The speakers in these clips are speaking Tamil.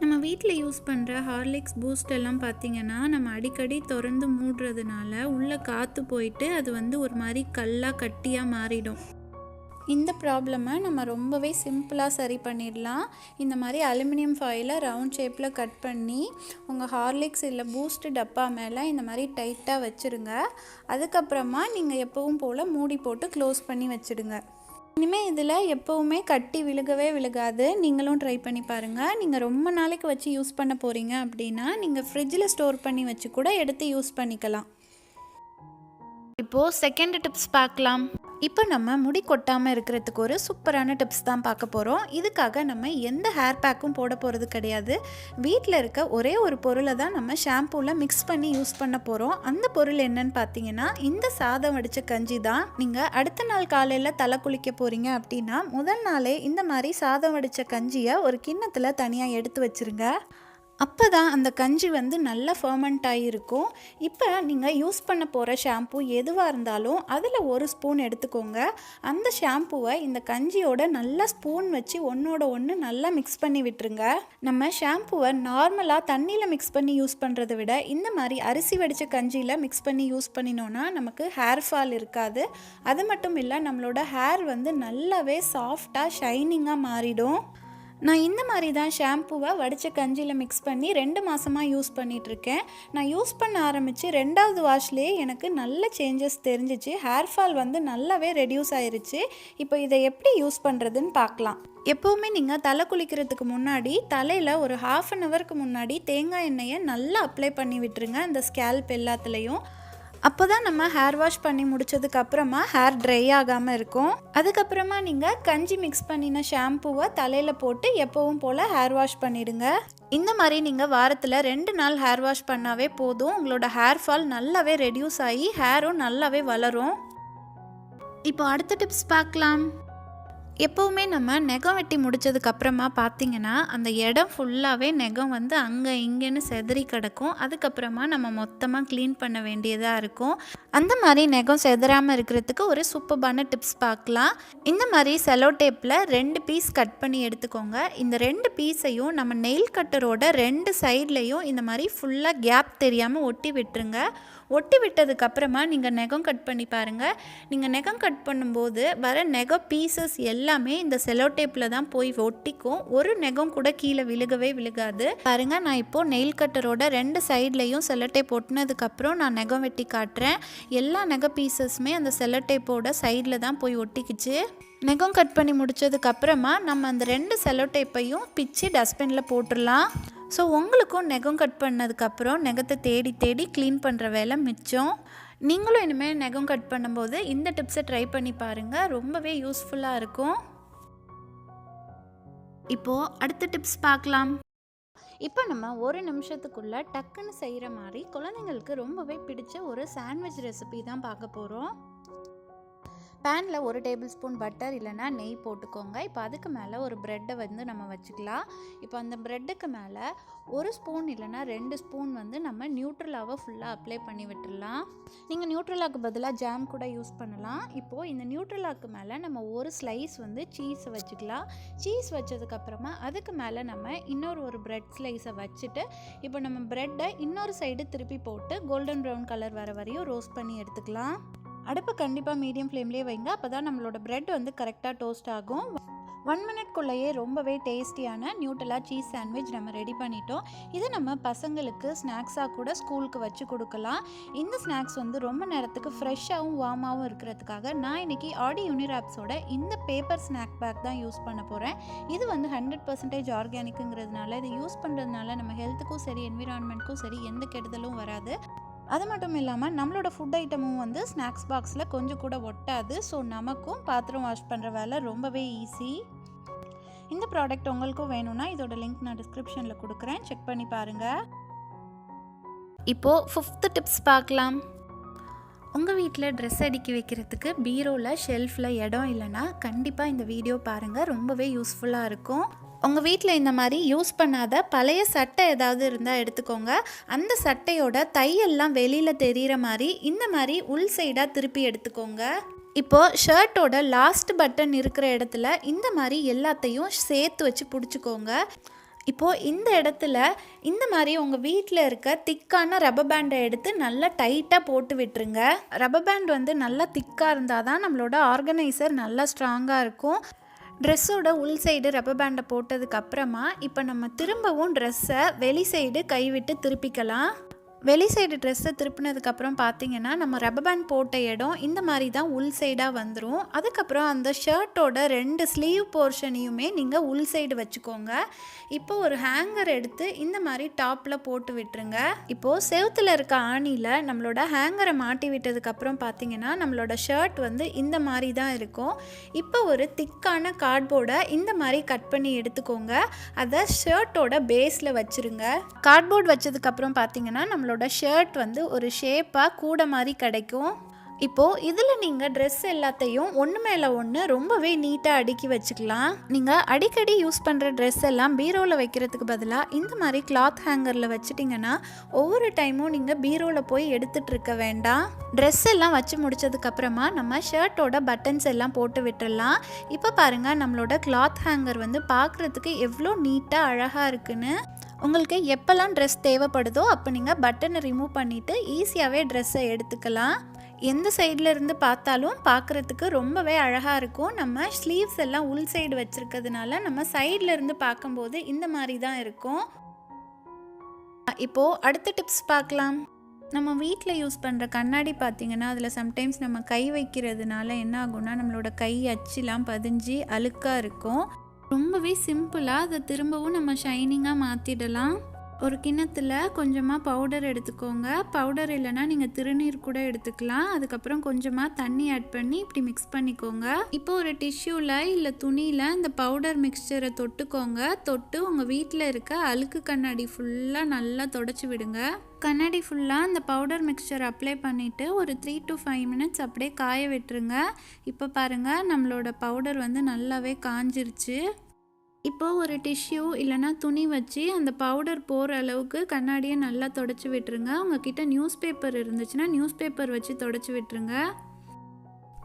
நம்ம வீட்டில் யூஸ் பண்ணுற ஹார்லிக்ஸ் பூஸ்ட் எல்லாம் பார்த்தீங்கன்னா நம்ம அடிக்கடி திறந்து மூடுறதுனால உள்ளே காற்று போயிட்டு அது வந்து ஒரு மாதிரி கல்லாக கட்டியாக மாறிடும். இந்த ப்ராப்ளமை நம்ம ரொம்பவே சிம்பிளாக சரி பண்ணிடலாம். இந்த மாதிரி அலுமினியம் ஃபாயிலை ரவுண்ட் ஷேப்பில் கட் பண்ணி உங்கள் ஹார்லிக்ஸ் இல்லை பூஸ்ட் டப்பா மேலே இந்த மாதிரி டைட்டாக வச்சுருங்க. அதுக்கப்புறமா நீங்கள் எப்பவும் போல் மூடி போட்டு க்ளோஸ் பண்ணி வச்சுடுங்க. இனிமேல் இதில் எப்போவுமே கட்டி விழுகவே விழுகாது. நீங்களும் ட்ரை பண்ணி பாருங்கள் நீங்கள் ரொம்ப நாளைக்கு வச்சு யூஸ் பண்ண போகிறீங்க அப்படின்னா நீங்கள் ஃப்ரிட்ஜில் ஸ்டோர் பண்ணி வச்சு கூட எடுத்து யூஸ் பண்ணிக்கலாம். இப்போது செகண்ட் டிப்ஸ் பார்க்கலாம். இப்போ நம்ம முடி கொட்டாமல் இருக்கிறதுக்கு ஒரு சூப்பரான டிப்ஸ் தான் பார்க்க போகிறோம் இதுக்காக நம்ம எந்த ஹேர் பேக்கும் போட போகிறது கிடையாது. வீட்டில் இருக்க ஒரே ஒரு பொருளை தான் நம்ம ஷாம்பூவில் மிக்ஸ் பண்ணி யூஸ் பண்ண போகிறோம் அந்த பொருள் என்னன்னு பார்த்தீங்கன்னா இந்த சாதம் வடித்த கஞ்சி தான். நீங்கள் அடுத்த நாள் காலையில் தலை குளிக்க போகிறீங்க அப்படின்னா முதல் நாளே இந்த மாதிரி சாதம் வடித்த கஞ்சியை ஒரு கிண்ணத்தில் தனியாக எடுத்து வச்சுருங்க. அப்போ தான் அந்த கஞ்சி வந்து நல்லா ஃபர்மெண்ட் ஆகியிருக்கும் இப்போ நீங்கள் யூஸ் பண்ண போகிற ஷாம்பு எதுவாக இருந்தாலும் அதில் ஒரு ஸ்பூன் எடுத்துக்கோங்க. அந்த ஷாம்புவை இந்த கஞ்சியோட நல்லா ஸ்பூன் வச்சு ஒன்றோட ஒன்று நல்லா மிக்ஸ் பண்ணி விட்டுருங்க. நம்ம ஷாம்புவை நார்மலாக தண்ணியில் மிக்ஸ் பண்ணி யூஸ் பண்ணுறதை விட இந்த மாதிரி அரிசி வடித்த கஞ்சியில் மிக்ஸ் பண்ணி யூஸ் பண்ணினோன்னா நமக்கு ஹேர் ஃபால் இருக்காது. அது மட்டும் இல்லை நம்மளோட ஹேர் வந்து நல்லாவே சாஃப்டாக ஷைனிங்காக மாறிடும். நான் இந்த மாதிரி தான் ஷாம்புவை வடித்த கஞ்சியில் மிக்ஸ் பண்ணி ரெண்டு மாதமாக யூஸ் பண்ணிகிட்ருக்கேன் நான் யூஸ் பண்ண ஆரம்பித்து ரெண்டாவது வாஷ்லேயே எனக்கு நல்ல சேஞ்சஸ் தெரிஞ்சிச்சு. ஹேர் ஃபால் வந்து நல்லாவே ரெடியூஸ் ஆயிருச்சு. இப்போ இதை எப்படி யூஸ் பண்ணுறதுன்னு பார்க்கலாம். எப்போவுமே நீங்கள் தலை குளிக்கிறதுக்கு முன்னாடி தலையில் ஒரு ஹாஃப் அன் ஹவருக்கு முன்னாடி தேங்காய் எண்ணெயை நல்லா அப்ளை பண்ணி விட்டுருங்க. அந்த ஸ்கேல்ப் எல்லாத்துலேயும். அப்போ தான் நம்ம ஹேர் வாஷ் பண்ணி முடிச்சதுக்கப்புறமா ஹேர் ட்ரை ஆகாமல் இருக்கும். அதுக்கப்புறமா நீங்கள் கஞ்சி மிக்ஸ் பண்ணின ஷாம்புவை தலையில் போட்டு எப்போவும் போல் ஹேர் வாஷ் பண்ணிடுங்க. இந்த மாதிரி நீங்கள் வாரத்தில் ரெண்டு நாள் ஹேர் வாஷ் பண்ணாவே போதும். உங்களோட ஹேர் ஃபால் நல்லாவே ரெடியூஸ் ஆகி ஹேரும் நல்லாவே வளரும். இப்போ அடுத்த டிப்ஸ் பார்க்கலாம். எப்போவுமே நம்ம நெகம் வெட்டி முடித்ததுக்கப்புறமா பார்த்திங்கன்னா பார்த்தீங்கன்னா அந்த இடம் ஃபுல்லாகவே நெகம் வந்து அங்கே இங்கேன்னு செதறி கிடக்கும். அதுக்கப்புறமா நம்ம மொத்தமாக க்ளீன் பண்ண வேண்டியதாக இருக்கும். அந்த மாதிரி நெகம் செதறாமல் இருக்கிறதுக்கு ஒரு சூப்பர்பான டிப்ஸ் பார்க்கலாம் இந்த மாதிரி செலோ டேப்பில் ரெண்டு பீஸ் கட் பண்ணி எடுத்துக்கோங்க. இந்த ரெண்டு பீஸையும் நம்ம நெயில் கட்டரோட ரெண்டு சைட்லேயும் இந்த மாதிரி ஃபுல்லாக கேப் தெரியாமல் ஒட்டி விட்டுருங்க. ஒட்டி விட்டதுக்கப்புறமா நீங்கள் நெகம் கட் பண்ணி பாருங்கள் நீங்கள் நெகம் கட் பண்ணும்போது வர நெகம் பீசஸ் எல்லாம் எல்லாமே இந்த செலோ டேப்பில் தான் போய் ஒட்டிக்கும். ஒரு நெகம் கூட கீழே விழுகவே விழுகாது. பாருங்கள் நான் இப்போது நெயில் கட்டரோட ரெண்டு சைட்லேயும் செலோ டேப் ஒட்டினதுக்கப்புறம் நான் நெகம் வெட்டி காட்டுறேன். எல்லா நெக பீசஸுமே அந்த செலோ டேப்போட சைடில் தான் போய் ஒட்டிக்கிச்சு. நெகம் கட் பண்ணி முடிச்சதுக்கப்புறமா நம்ம அந்த ரெண்டு செலோ டேப்பையும் பிச்சு டஸ்ட்பினில் போட்டுடலாம் ஸோ உங்களுக்கும் நெகம் கட் பண்ணதுக்கப்புறம் நெகத்தை தேடி தேடி க்ளீன் பண்ணுற வேலை மிச்சம். நீங்களும் இனிமேல் நெகம் கட் பண்ணும்போது இந்த டிப்ஸை ட்ரை பண்ணி பாருங்கள் ரொம்பவே யூஸ்ஃபுல்லாக இருக்கும். இப்போது அடுத்த டிப்ஸ் பார்க்கலாம். இப்போ நம்ம ஒரு நிமிஷத்துக்குள்ளே டக்குன்னு செய்கிற மாதிரி குழந்தைங்களுக்கு ரொம்பவே பிடிச்ச ஒரு சாண்ட்விச் ரெசிபி தான் பார்க்க போகிறோம். பேனில் ஒரு டேபிள் ஸ்பூன் பட்டர் இல்லைனா நெய் போட்டுக்கோங்க. இப்போ அதுக்கு மேலே ஒரு ப்ரெட்டை வந்து நம்ம வச்சுக்கலாம். இப்போ அந்த ப்ரெட்டுக்கு மேலே ஒரு ஸ்பூன் இல்லைனா ரெண்டு ஸ்பூன் வந்து நம்ம நியூட்ரலாவை ஃபுல்லாக அப்ளை பண்ணி விட்டுடலாம் நீங்கள் நியூட்ரலாக்கு பதிலாக ஜாம் கூட யூஸ் பண்ணலாம். இப்போது இந்த நியூட்ரலாக்கு மேலே நம்ம ஒரு ஸ்லைஸ் வந்து சீஸை வச்சுக்கலாம். சீஸ் வச்சதுக்கப்புறமா அதுக்கு மேலே நம்ம இன்னொரு ஒரு ப்ரெட் ஸ்லைஸை வச்சுட்டு இப்போ நம்ம ப்ரெட்டை இன்னொரு சைடு திருப்பி போட்டு கோல்டன் ப்ரௌன் கலர் வர வரையும் ரோஸ்ட் பண்ணி எடுத்துக்கலாம். அடுப்பு கண்டிப்பாக மீடியம் ஃப்ளேம்லேயே வைங்க. அப்போ தான் நம்மளோட ப்ரெட் வந்து கரெக்டாக டோஸ்ட் ஆகும். ஒன் மினிட்குள்ளேயே ரொம்பவே டேஸ்டியான நியூட்டலா சீஸ் சாண்ட்விச் நம்ம ரெடி பண்ணிட்டோம். இது நம்ம பசங்களுக்கு ஸ்நாக்ஸாக கூட ஸ்கூலுக்கு வச்சு கொடுக்கலாம். இந்த ஸ்நாக்ஸ் வந்து ரொம்ப நேரத்துக்கு ஃப்ரெஷ்ஷாகவும் வார்மாகவும் இருக்கிறதுக்காக நான் இன்றைக்கி ஆடி யூனிராப்ஸோட இந்த பேப்பர் ஸ்நாக் பேக் தான் யூஸ் பண்ண போகிறேன் இது வந்து ஹண்ட்ரட் பர்சன்டேஜ் ஆர்கானிக்குங்கிறதுனால இதை யூஸ் பண்ணுறதுனால நம்ம ஹெல்த்துக்கும் சரி என்விரான்மெண்ட்க்கும் சரி எந்த கெடுதலும் வராது. அது மட்டும் இல்லாமல் நம்மளோட ஃபுட் ஐட்டமும் வந்து ஸ்நாக்ஸ் பாக்ஸில் கொஞ்சம் கூட ஒட்டாது. ஸோ நமக்கும் பாத்திரம் வாஷ் பண்ணுற வேலை ரொம்பவே ஈஸி இந்த ப்ராடக்ட் உங்களுக்கும் வேணும்னா இதோட லிங்க் நான் டிஸ்கிரிப்ஷனில் கொடுக்குறேன். செக் பண்ணி பாருங்கள் இப்போது ஃபிஃப்த்து டிப்ஸ் பார்க்கலாம். உங்கள் வீட்டில் ட்ரெஸ் அடுக்கி வைக்கிறதுக்கு பீரோவில் ஷெல்ஃபில் இடம் இல்லைன்னா கண்டிப்பாக இந்த வீடியோ பாருங்கள் ரொம்பவே யூஸ்ஃபுல்லாக இருக்கும். உங்கள் வீட்டில் இந்த மாதிரி யூஸ் பண்ணாத பழைய சட்டை ஏதாவது இருந்தால் எடுத்துக்கோங்க. அந்த சட்டையோட தையெல்லாம் வெளியில் தெரிகிற மாதிரி இந்த மாதிரி உள் சைடாக திருப்பி எடுத்துக்கோங்க. இப்போது ஷர்ட்டோட லாஸ்ட் பட்டன் இருக்கிற இடத்துல இந்த மாதிரி எல்லாத்தையும் சேர்த்து வச்சு பிடிச்சிக்கோங்க. இப்போது இந்த இடத்துல இந்த மாதிரி உங்கள் வீட்டில் இருக்க திக்கான ரப்பர் பேண்டை எடுத்து நல்லா டைட்டாக போட்டு விட்டுருங்க. ரப்பர் பேண்ட் வந்து நல்லா திக்காக இருந்தால் தான் நம்மளோட ஆர்கனைசர் நல்லா ஸ்ட்ராங்காக இருக்கும். ட்ரெஸ்ஸோட உள் சைடு ரப்பர் பேண்டை போட்டதுக்கப்புறமா இப்போ நம்ம திரும்பவும் ட்ரெஸ்ஸை வெளி சைடு கைவிட்டு திருப்பிக்கலாம். வெளி சைடு ட்ரெஸ்ஸை திருப்பினதுக்கப்புறம் பார்த்தீங்கன்னா நம்ம ரப்பர் பேண்ட் போட்ட இடம் இந்த மாதிரி தான் உள் சைடாக வந்துடும் அதுக்கப்புறம் அந்த ஷர்ட்டோட ரெண்டு ஸ்லீவ் போர்ஷனையுமே நீங்கள் உள் சைடு வச்சுக்கோங்க. இப்போ ஒரு ஹேங்கர் எடுத்து இந்த மாதிரி டாப்பில் போட்டு விட்டுருங்க. இப்போது செவத்தில் இருக்க ஆணியில் நம்மளோட ஹேங்கரை மாட்டி விட்டதுக்கப்புறம் பார்த்தீங்கன்னா நம்மளோட ஷர்ட் வந்து இந்த மாதிரி தான் இருக்கும். இப்போ ஒரு திக்கான கார்ட்போர்டை இந்த மாதிரி கட் பண்ணி எடுத்துக்கோங்க. அதை ஷர்ட்டோட பேஸில் வச்சுருங்க. கார்ட்போர்ட் வச்சதுக்கப்புறம் பார்த்தீங்கன்னா நம்மளோட நம்மளோட ஷர்ட் வந்து ஒரு ஷேப்பாக கூட மாதிரி கிடைக்கும். இப்போது இதில் நீங்கள் ட்ரெஸ் எல்லாத்தையும் ஒன்று மேலே ஒன்று ரொம்பவே நீட்டாக அடுக்கி வச்சுக்கலாம். நீங்கள் அடிக்கடி யூஸ் பண்ணுற ட்ரெஸ் எல்லாம் பீரோவில் வைக்கிறதுக்கு பதிலாக இந்த மாதிரி கிளாத் ஹேங்கரில் வச்சுட்டிங்கன்னா ஒவ்வொரு டைமும் நீங்கள் பீரோவில் போய் எடுத்துகிட்டு இருக்க வேண்டாம். ட்ரெஸ் எல்லாம் வச்சு முடிச்சதுக்கப்புறமா நம்ம ஷர்ட்டோட பட்டன்ஸ் எல்லாம் போட்டு விட்டுடலாம் இப்போ பாருங்கள் நம்மளோட கிளாத் ஹேங்கர் வந்து பார்க்குறதுக்கு எவ்வளோ நீட்டாக அழகாக இருக்குன்னு. உங்களுக்கு எப்போல்லாம் ட்ரெஸ் தேவைப்படுதோ அப்போ நீங்கள் பட்டனை ரிமூவ் பண்ணிவிட்டு ஈஸியாகவே ட்ரெஸ்ஸை எடுத்துக்கலாம். எந்த சைடில் இருந்து பார்த்தாலும் பார்க்குறதுக்கு ரொம்பவே அழகாக இருக்கும். நம்ம ஸ்லீவ்ஸ் எல்லாம் உள் சைடு வச்சுருக்கிறதுனால நம்ம சைடில் இருந்து பார்க்கும்போது இந்த மாதிரி தான் இருக்கும். இப்போது அடுத்த டிப்ஸ் பார்க்கலாம். நம்ம வீட்டில் யூஸ் பண்ணுற கண்ணாடி பார்த்திங்கன்னா அதில் சம்டைம்ஸ் நம்ம கை வைக்கிறதுனால என்ன ஆகும்னா நம்மளோட கை அச்சுலாம் பதிஞ்சு அழுக்காக இருக்கும். ரொம்பவே சிம்பிளாக அதை திரும்பவும் நம்ம ஷைனிங்காக மாற்றிடலாம் ஒரு கிண்ணத்தில் கொஞ்சமாக பவுடர் எடுத்துக்கோங்க. பவுடர் இல்லைன்னா நீங்கள் திருநீர் கூட எடுத்துக்கலாம். அதுக்கப்புறம் கொஞ்சமாக தண்ணி ஆட் பண்ணி இப்படி மிக்ஸ் பண்ணிக்கோங்க. இப்போ ஒரு டிஷ்யூவில் இல்லை துணியில் இந்த பவுடர் மிக்சரை தொட்டுக்கோங்க. தொட்டு உங்கள் வீட்டில் இருக்க அழுக்கு கண்ணாடி ஃபுல்லாக நல்லா தொடச்சி விடுங்க. கண்ணாடி ஃபுல்லாக அந்த பவுடர் மிக்சர் அப்ளை பண்ணிவிட்டு ஒரு த்ரீ டு ஃபைவ் மினிட்ஸ் அப்படியே காய விட்டுருங்க. இப்போ பாருங்கள் நம்மளோட பவுடர் வந்து நல்லாவே காஞ்சிருச்சு. இப்போது ஒரு டிஷ்யூ இல்லைனா துணி வச்சு அந்த பவுடர் போகிற அளவுக்கு கண்ணாடியை நல்லா தொடச்சி விட்டுருங்க. உங்ககிட்ட நியூஸ் பேப்பர் இருந்துச்சுன்னா நியூஸ் பேப்பர் வச்சு தொடச்சி விட்டுருங்க.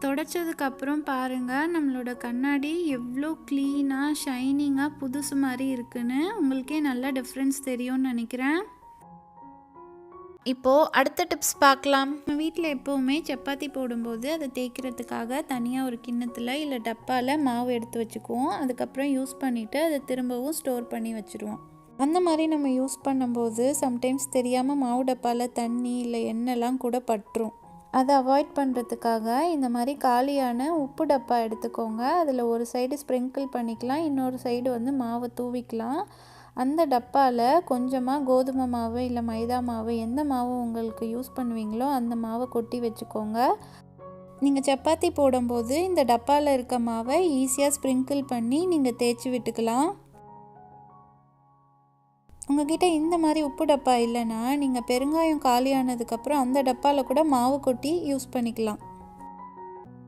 தொடச்சதுக்கப்புறம் பாருங்கள் நம்மளோட கண்ணாடி எவ்வளோ க்ளீனாக ஷைனிங்காக புதுசு மாதிரி இருக்குன்னு. உங்களுக்கே நல்லா டிஃப்ரென்ஸ் தெரியும்னு நினைக்கிறேன். இப்போது அடுத்த டிப்ஸ் பார்க்கலாம். நம்ம வீட்டில் எப்போவுமே சப்பாத்தி போடும்போது அதை தேய்க்கிறதுக்காக தனியாக ஒரு கிண்ணத்தில் இல்லை டப்பாவில் மாவு எடுத்து வச்சுக்குவோம். அதுக்கப்புறம் யூஸ் பண்ணிவிட்டு அதை திரும்பவும் ஸ்டோர் பண்ணி வச்சுருவோம். அந்த மாதிரி நம்ம யூஸ் பண்ணும்போது சம்டைம்ஸ் தெரியாமல் மாவு டப்பாவில் தண்ணி இல்லை எண்ணெய்லாம் கூட பட்டுரும். அதை அவாய்ட் பண்ணுறதுக்காக இந்த மாதிரி காலியான உப்பு டப்பா எடுத்துக்கோங்க. அதில் ஒரு சைடு ஸ்ப்ரிங்கிள் பண்ணிக்கலாம். இன்னொரு சைடு வந்து மாவை தூவிக்கலாம். அந்த டப்பாவில் கொஞ்சமாக கோதுமை மாவு இல்லை மைதா மாவு எந்த மாவு உங்களுக்கு யூஸ் பண்ணுவீங்களோ அந்த மாவை கொட்டி வச்சுக்கோங்க. நீங்கள் சப்பாத்தி போடும்போது இந்த டப்பாவில் இருக்க மாவை ஈஸியாக ஸ்ப்ரிங்கிள் பண்ணி நீங்கள் தேய்ச்சி விட்டுக்கலாம். உங்ககிட்ட இந்த மாதிரி உப்பு டப்பா இல்லைன்னா நீங்கள் பெருங்காயம் காலியானதுக்கப்புறம் அந்த டப்பாவில் கூட மாவு கொட்டி யூஸ் பண்ணிக்கலாம்.